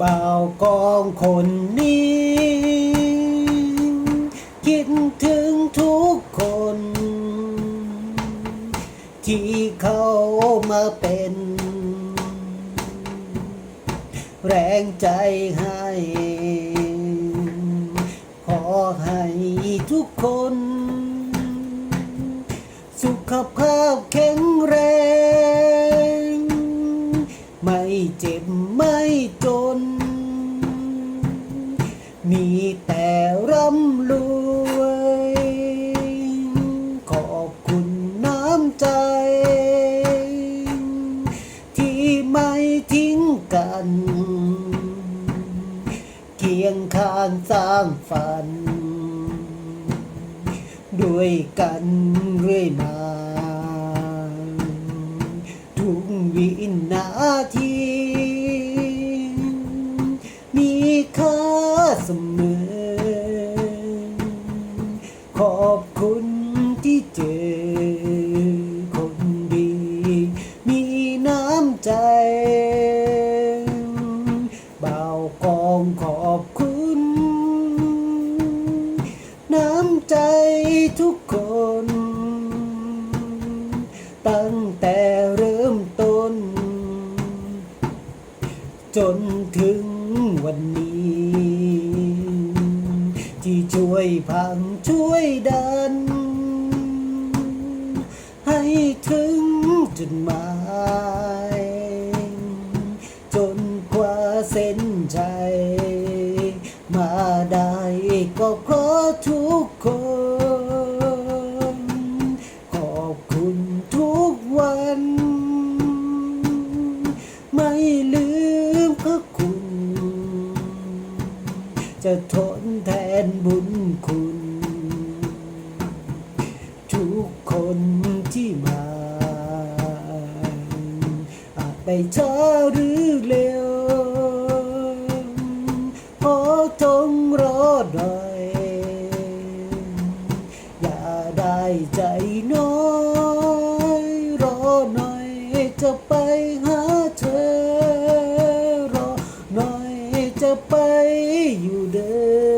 บ่าวกองคนนี้ คิดถึงทุกคน ที่เขามาเป็น แรงใจให้ ขอให้ทุกคน สุขภาพแข็งแรง ไม่เจ็บไม่ มีแต่ร่ำรวย ขอบคุณน้ำใจ ที่ไม่ทิ้งกัน เคียงข้างสร้างฝัน ด้วยกันเรื่อยมาทุกวินาที มีค่า เสมอ ขอบคุณที่เจอคนดี มีน้ำใจเบาวกองขอบคุณ น้ำใจทุกคน ตั้งแต่เริ่มต้น จนถึงวันนี้ วยพังช่วยดัน ให้ถึงจุดหมาย จนกว่าเส้นใจ มาได้ก็ขอทุกคน จะทนแทนบุญคุณ ทุกคนที่มาอาจไปช้าหรือเร็วขอจงรอหน่อย อย่าได้ใจน้อย รอหน่อยจะไปหา จะไปอยู่เด้อ